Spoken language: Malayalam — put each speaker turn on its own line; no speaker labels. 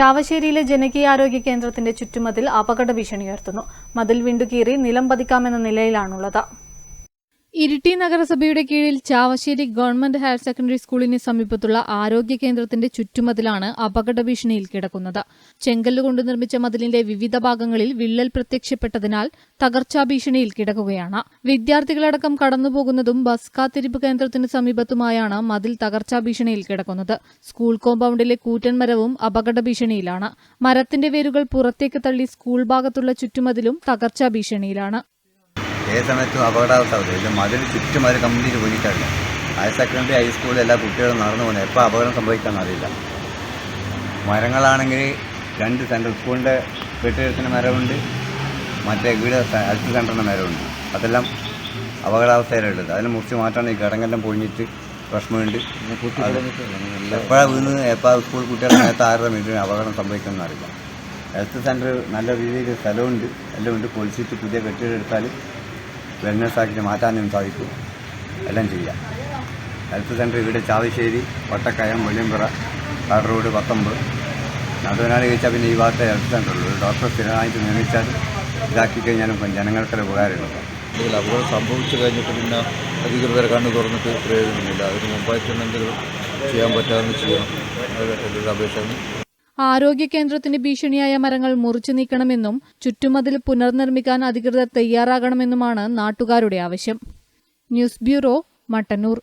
ചാവശ്ശേരിയിലെ ജനകീയാരോഗ്യ കേന്ദ്രത്തിന്റെ ചുറ്റുമതിൽ അപകട ഭീഷണി ഉയർത്തുന്നു. മതിൽ വിണ്ടുകീറി നിലം പതിക്കാമെന്ന നിലയിലാണുള്ളത്. ഇരിട്ടി നഗരസഭയുടെ കീഴിൽ ചാവശ്ശേരി ഗവൺമെന്റ് ഹയർ സെക്കൻഡറി സ്കൂളിന് സമീപത്തുള്ള ആരോഗ്യ കേന്ദ്രത്തിന്റെ ചുറ്റുമതിലാണ് അപകട ഭീഷണിയിൽ കിടക്കുന്നത്. ചെങ്കല്ലുകൊണ്ട് നിർമ്മിച്ച മതിലിന്റെ വിവിധ ഭാഗങ്ങളിൽ വിള്ളൽ പ്രത്യക്ഷപ്പെട്ടതിനാൽ തകർച്ചാ ഭീഷണിയിൽ കിടക്കുകയാണ്. വിദ്യാർത്ഥികളടക്കം കടന്നുപോകുന്നതും ബസ് കാത്തിരിപ്പ് കേന്ദ്രത്തിന് സമീപത്തുമായാണ് മതിൽ തകർച്ചാ ഭീഷണിയിൽ കിടക്കുന്നത്. സ്കൂൾ കോമ്പൗണ്ടിലെ കൂറ്റൻ മരവും അപകട ഭീഷണിയിലാണ്. മരത്തിന്റെ വേരുകൾ പുറത്തേക്ക് തള്ളി സ്കൂൾ ഭാഗത്തുള്ള ചുറ്റുമതിലും തകർച്ചാ ഭീഷണിയിലാണ്.
ഏത് സമയത്തും അപകടാവസ്ഥ. ഇത് മതിൽ ചുറ്റും അവർ കംപ്ലീറ്റ് പോയിട്ടാണ് ഹയർ സെക്കൻഡറി ഹൈസ്കൂളിൽ എല്ലാ കുട്ടികളും നടന്നു പോകുന്നത്. എപ്പോൾ അപകടം സംഭവിക്കാമെന്ന് അറിയില്ല. മരങ്ങളാണെങ്കിൽ രണ്ട് സെൻട്രൽ സ്കൂളിന്റെ വീട്ടുകാരത്തിന് മരമുണ്ട് മറ്റേ വീട് ഹെൽത്ത് സെന്ററിന്റെ മരമുണ്ട് അതെല്ലാം അപകടാവസ്ഥയിലുള്ളത്. അതിനെ മുറിച്ച് മാറ്റാണ് ഈ കിടങ്ങെല്ലാം പൊഴിഞ്ഞിട്ട് പ്രശ്നമുണ്ട് എപ്പോഴാണ് വീണ് എപ്പോൾ സ്കൂൾ കുട്ടികളുടെ നേരത്തെ ആരുടെ വീട്ടിന് അപകടം സംഭവിക്കുമെന്ന് അറിയില്ല. ഹെൽത്ത് സെന്റർ നല്ല രീതിയിൽ സ്ഥലമുണ്ട്. എല്ലാം ഉണ്ട്. പൊളിച്ചിട്ട് പുതിയ കെട്ടിടം എടുത്താൽ വെൽനസ് ആക്കിയിട്ട് മാറ്റാനും സാധിക്കും. എല്ലാം ചെയ്യാം. ഹെൽത്ത് സെന്റർ ഇവിടെ ചാവശ്ശേരി വട്ടക്കയം വെളിയമ്പുറ കാട് റോഡ് പത്തൊമ്പത്. നടുവനാട് കഴിച്ചാൽ പിന്നെ ഈ ഭാഗത്തെ ഹെൽത്ത് സെന്ററുള്ളൂ ഡോക്ടർ സ്ഥിരമായിട്ട് നിയമിച്ചാൽ ഇതാക്കി കഴിഞ്ഞാലും ജനങ്ങൾക്കൊരു ഉപകാരമുള്ളൂ
അല്ലെങ്കിൽ അപകടം സംഭവിച്ചു കഴിഞ്ഞിട്ട് പിന്നെ അധികൃതരെ കണ്ണു തുറന്നിട്ട് പ്രയോജനമില്ല. അതിന് മുമ്പായിട്ട് എന്തെങ്കിലും ചെയ്യാൻ പറ്റാമെന്ന് ചെയ്യണം അത് അപേക്ഷ
ആരോഗ്യ കേന്ദ്രത്തിന് ഭീഷണിയായ മരങ്ങൾ മുറിച്ചു നീക്കണമെന്നും ചുറ്റുമതിൽ പുനർനിർമ്മിക്കാൻ അധികൃതർ തയ്യാറാകണമെന്നുമാണ് നാട്ടുകാരുടെ ആവശ്യം. News bureau Mattannur.